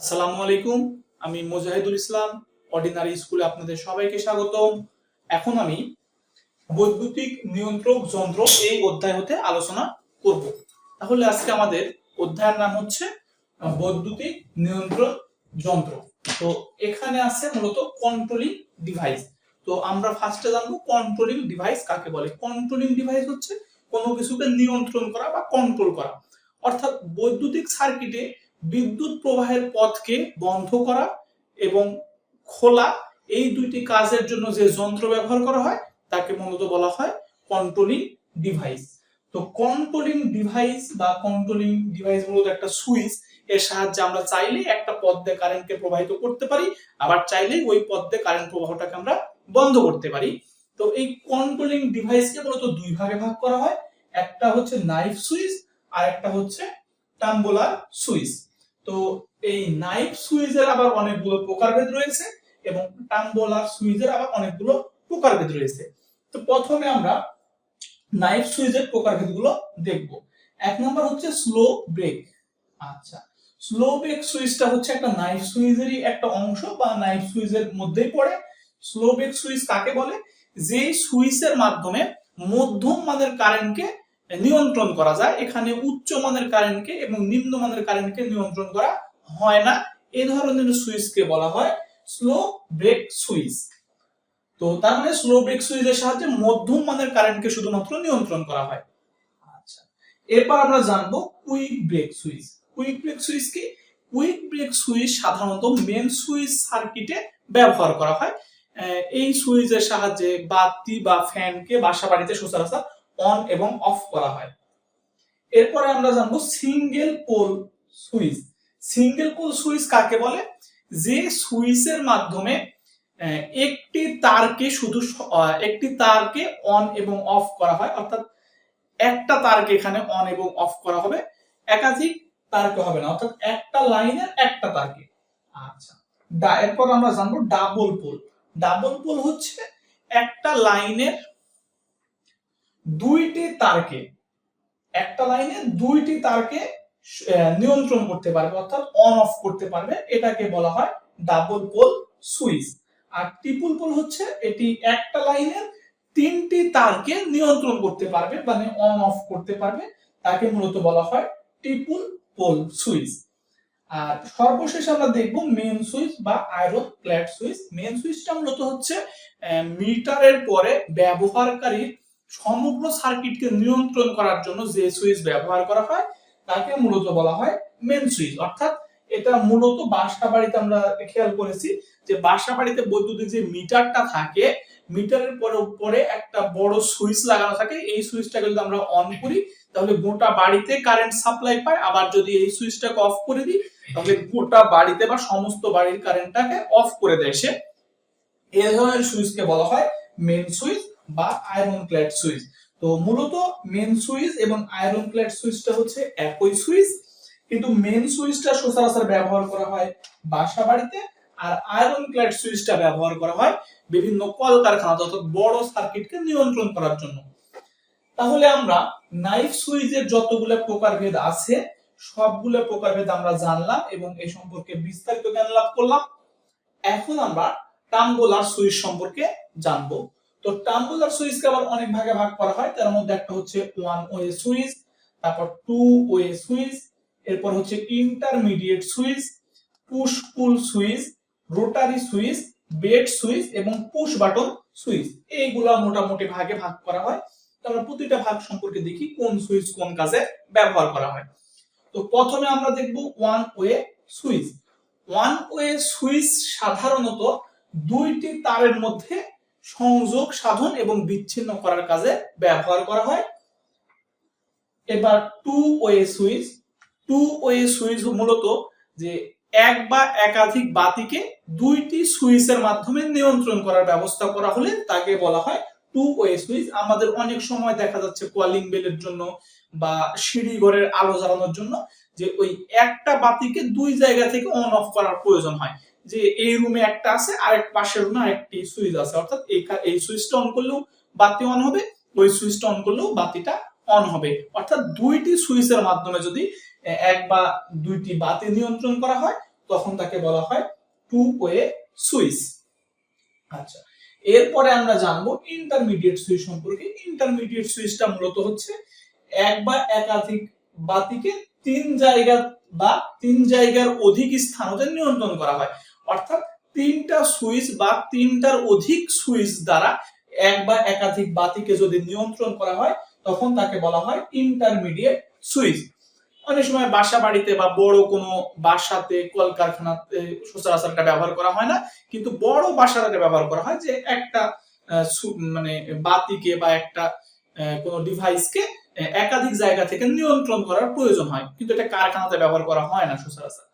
আসসালামু আলাইকুম, আমি মুজাহিদুল ইসলাম অর্ডিনারি স্কুলে আপনাদের সবাইকে স্বাগতম। এখন আমি বৈদ্যুতিক নিয়ন্ত্রক যন্ত্র এই অধ্যায় হতে আলোচনা করব। তাহলে আজকে আমাদের অধ্যায়ের নাম হচ্ছে বৈদ্যুতিক নিয়ন্ত্রণ যন্ত্র। তো এখানে আছে মূলত কন্ট্রোলিং ডিভাইস তো আমরা ফার্স্টে জানব কন্ট্রোলিং ডিভাইস কাকে বলে। কন্ট্রোলিং ডিভাইস হচ্ছে কোনো কিছুকে নিয়ন্ত্রণ করা বা কন্ট্রোল করা। অর্থাৎ বৈদ্যুতিক সার্কিটে বিদ্যুৎ প্রবাহের পথকে বন্ধ করা এবং খোলা এই দুইটি কাজের জন্য যে যন্ত্র ব্যবহার করা হয়, তাকে মূলত বলা হয় কন্ট্রোলিং ডিভাইস তো কন্ট্রোলিং ডিভাইস বা কন্ট্রোলিং ডিভাইস মূলত একটা সুইচ এর সাহায্যে আমরা চাইলে একটা পথ দিয়ে কারেন্টকে প্রবাহিত করতে পারি, আবার চাইলে ওই পথ দিয়ে কারেন্ট প্রবাহটাকে আমরা বন্ধ করতে পারি। তো এই কন্ট্রোলিং ডিভাইসকে মূলত দুই ভাগে ভাগ করা হয়, একটা হচ্ছে নাইফ সুইচ আর একটা হচ্ছে টাম্বোলার সুইচ তো এই নাইফ সুইচের আবার অনেকগুলো প্রকারভেদ রয়েছে এবং টাম্বোলার সুইচের আবার অনেকগুলো প্রকারভেদ রয়েছে। তো প্রথমে আমরা নাইফ সুইচের প্রকারভেদগুলো দেখব। এক নম্বর হচ্ছে স্লো ব্রেক আচ্ছা স্লো ব্রেক সুইচটা হচ্ছে একটা নাইফ সুইচেরই একটা অংশ বা নাইফ সুইচের মধ্যেই পড়ে। স্লো ব্রেক সুইচ কাকে বলে? যে সুইচের মাধ্যমে মধ্যম মানের কারেন্টকে নিয়ন্ত্রণ করা যায়। এখানে উচ্চ মানের কারেন্টকে এবং নিম্ন মানের কারেন্টকে নিয়ন্ত্রণ করা হয় না। এই ধরনের সুইচকে বলা হয় স্লো ব্রেক সুইচ। তো তার মানে স্লো ব্রেক সুইচের সাহায্যে মধ্যম মানের কারেন্টকে শুধুমাত্র নিয়ন্ত্রণ করা হয়। আচ্ছা এরপর আমরা জানব quick break switch. Quick break switch কি? কুইক ব্রেক সুইচ সাধারণত মেন সুইচ সার্কিটে ব্যবহার করা হয়। এই সুইচের সাহায্যে বাতি বা ফ্যানকে বাসা বাড়িতে সচরাচর অন এবং অফ করা হয়। এরপরে আমরা জানব single pole switch single pole switch কাকে বলে? যে সুইচের মাধ্যমে একটি তারকে শুধু একটি তারকে অন এবং অফ করা হয়। অর্থাৎ একটা তারকে এখানে অন এবং অফ করা হবে। একাধিক তারকে হবে না। অর্থাৎ একটা লাইনের একটা তারকে। আচ্ছা। এরপর আমরা জানব ডাবল পোল ডাবল পোল হচ্ছে একটা লাইনের দুইটি তারকে, একটা লাইনে দুইটি তারকে নিয়ন্ত্রণ করতে পারবে, অর্থাৎ অন অফ করতে পারবে। এটাকে বলা হয় ডাবল পোল সুইচ আর ট্রিপল পোল হচ্ছে এটি একটা লাইনের তিনটি তারকে নিয়ন্ত্রণ করতে পারবে মানে অন অফ করতে পারবে। তাকে মূলত বলা হয় ট্রিপল পোল সুইচ আর সর্বশেষ আমরা দেখব মেন সুইচ বা আয়রন প্ল্যাট সুইচ মেন সুইচটা মূলত হচ্ছে মিটারের পরে ব্যবহারকারীর সমগ্র সার্কিটকে নিয়ন্ত্রণ করার জন্য যে সুইচ ব্যবহার করা হয়, তাকে মূলত বলা হয় মেন সুইচ। অর্থাৎ এটা মূলত বাসা বাড়িতে আমরা খেয়াল করেছি যে বাসা বাড়িতে বৈদ্যুতিক যে মিটারটা থাকে, মিটারের পরে উপরে একটা বড় সুইচ লাগানো থাকে। এই সুইচটাকে যদি আমরা অন করি, তাহলে গোটা বাড়িতে কারেন্ট সাপ্লাই পায়। আবার যদি এই সুইচটাকে অফ করে দিই, তাহলে গোটা বাড়িতে বা সমস্ত বাড়ির কারেন্টটাকে অফ করে দেয় সে। এই ধরনের সুইচকে বলা হয় মেন সুইচ। বা আয়রন ক্ল্যাড সুইচ তো মূলত মেন সুইচ এবং আয়রন ক্ল্যাড সুইচটা হচ্ছে একই সুইচ কিন্তু মেন সুইচটা সচরাচর ব্যবহার করা হয় বাসা বাড়িতে আর আয়রন ক্ল্যাড সুইচটা ব্যবহার করা হয় বিভিন্ন কলকারখানা অর্থাৎ বড় সার্কিটকে নিয়ন্ত্রণ করার জন্য। তাহলে আমরা নাইফ সুইচের যতগুলো প্রকারভেদ আছে, সবগুলো প্রকারভেদ আমরা জানলাম এবং এ সম্পর্কে বিস্তারিত জ্ঞান লাভ করলাম। এখন আমরা টাম্বোলার সুইচ সম্পর্কে জানব। তো টাম্বুল আর সুইচকে আবার অনেক ভাগে ভাগ করা হয়। তার মধ্যে একটা হচ্ছে ওয়ান ওয়ে সুইচ তারপর টু ওয়ে সুইচ এরপর হচ্ছে intermediate switch push pull switch rotary switch bed switch এবং পুশ বাটন সুইচ এইগুলা মোটামুটি ভাগে ভাগ করা হয়। তো আমরা প্রতিটা ভাগ সম্পর্কে দেখি কোন সুইচ কোন কাজে ব্যবহার করা হয়। তো প্রথমে আমরা দেখব one way switch one way switch সাধারণত দুইটি তারের মধ্যে সংযোগ, সাধন এবং বিচ্ছিন্ন করার কাজে ব্যবহার করা হয়। এবার two way switch two way switch মূলত যে এক বা একাধিক বাতিকে দুইটি সুইচের মাধ্যমে নিয়ন্ত্রণ করার ব্যবস্থা করা হলে তাকে বলা হয় টু ওয়ে সুইচ আমাদের অনেক সময় দেখা যাচ্ছে কলিং বেলের জন্য বা সিঁড়ি ঘরের আলো জ্বালানোর জন্য যে ওই একটা বাতিকে দুই জায়গা থেকে অন অফ করার প্রয়োজন হয়। যে এই রুমে একটা আছে আর এক পাশের রুমে আরেকটি সুইচ আছে। অর্থাৎ এই সুইচটা অন করলেও বাতি অন হবে, ওই সুইচটা অন করলেও বাতিটা অন হবে। অর্থাৎ দুইটি সুইচের মাধ্যমে যদি এক বা দুইটি বাতি নিয়ন্ত্রণ করা হয়, তখন তাকে বলা হয় টু ওয়ে সুইচ আচ্ছা এরপরে আমরা জানব ইন্টারমিডিয়েট সুইচ সম্পর্কে। ইন্টারমিডিয়েট সুইচটা মূলত হচ্ছে এক বা একাধিক বাতিকে তিন জায়গা বা তিন জায়গার অধিক স্থানতে নিয়ন্ত্রণ করা হয়। অর্থাৎ তিনটা সুইচ বা তিনটার অধিক সুইচ দ্বারা এক বা একাধিক বাতিকে যদি নিয়ন্ত্রণ করা হয়, তখন তাকে বলা হয় ইন্টারমিডিয়েট সুইচ। অনেক সময় বাসা বাড়িতে বা বড় কোনো বাসাতে, কলকারখানাতে সচরাচর ব্যবহার করা হয় না, কিন্তু বড় বাসাতে ব্যবহার করা হয় যে একটা মানে বাতিকে বা একটা কোনো ডিভাইসকে একাধিক জায়গা থেকে নিয়ন্ত্রণ করার প্রয়োজন হয়। কিন্তু এটা কারখানাতে ব্যবহার করা হয় না সচরাচর।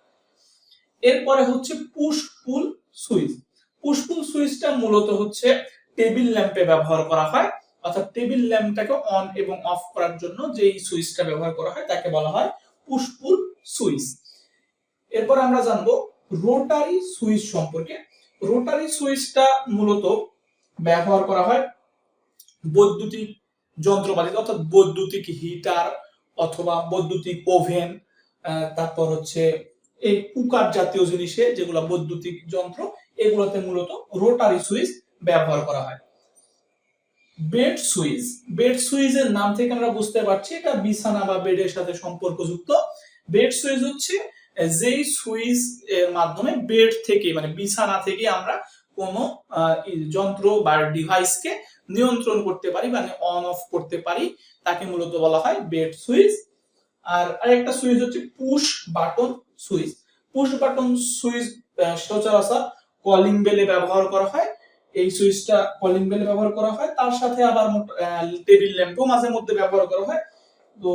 এরপরে হচ্ছে push pull switch push pull সুইচটা মূলত হচ্ছে টেবিল ল্যাম্পে ব্যবহার করা হয়। অর্থাৎ টেবিল ল্যাম্পটাকে অন এবং অফ করার জন্য যেই সুইচটা ব্যবহার করা হয় তাকে বলা হয় পুশ পুল সুইচ এরপর আমরা জানব রোটারি সুইচ সম্পর্কে। রোটারি সুইচটা মূলত ব্যবহার করা হয় বৈদ্যুতিক যন্ত্রপাতি, অর্থাৎ বৈদ্যুতিক হিটার অথবা বৈদ্যুতিক ওভেন তারপর হচ্ছে এই কুকার জাতীয় জিনিসে যেগুলো বৈদ্যুতিক যন্ত্র, এগুলোতে মূলত রোটারি সুইচ ব্যবহার করা হয়। বেড সুইচ বেড সুইচের নাম থেকে আমরা বুঝতে পারছি, এটা বিছানা বা বেডের সাথে সম্পর্কযুক্ত। বেড সুইচ হচ্ছে যেই সুইচ এর মাধ্যমে বেড থেকে মানে বিছানা থেকে আমরা কোনো যন্ত্র বা ডিভাইসকে নিয়ন্ত্রণ করতে পারি মানে অন অফ করতে পারি, তাকে মূলত বলা হয় বেড সুইচ আর আরেকটা সুইচ হচ্ছে push button switch. Push button switch সচরাচর কলিং বেলে ব্যবহার করা হয়। এই সুইচটা কলিং বেলে ব্যবহার করা হয়। তার সাথে আবার টেবিল ল্যাম্পও মাঝে মধ্যে ব্যবহার করা হয়। তো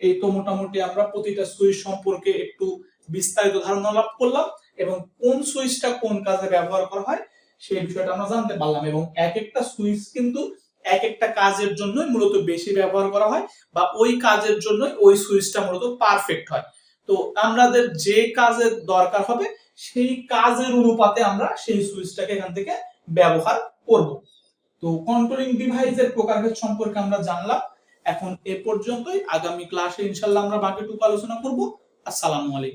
এই তো মোটামুটি আমরা প্রতিটা সুইচ সম্পর্কে একটু বিস্তারিত ধারণা লাভ করলাম এবং কোন সুইচটা কোন কাজে ব্যবহার করা হয় সেই বিষয়টা আমরা জানতে পারলাম এবং এক একটা সুইচ কিন্তু এক একটা কাজের জন্যই মূলত বেশি ব্যবহার করা হয় বা ওই কাজের জন্যই ওই সুইচটা মূলত পারফেক্ট হয়। তো আমাদের যে কাজের দরকার হবে, সেই কাজের অনুপাতে আমরা সেই সুইচটাকে এখান থেকে ব্যবহার করব। তো কন্ট্রোলিং ডিভাইসের প্রকারভেদ সম্পর্কে আমরা জানলাম। এখন এ পর্যন্তই। আগামী ক্লাসে ইনশাল্লাহ আমরা বাকিটুকু আলোচনা করব। আসসালামু আলাইকুম।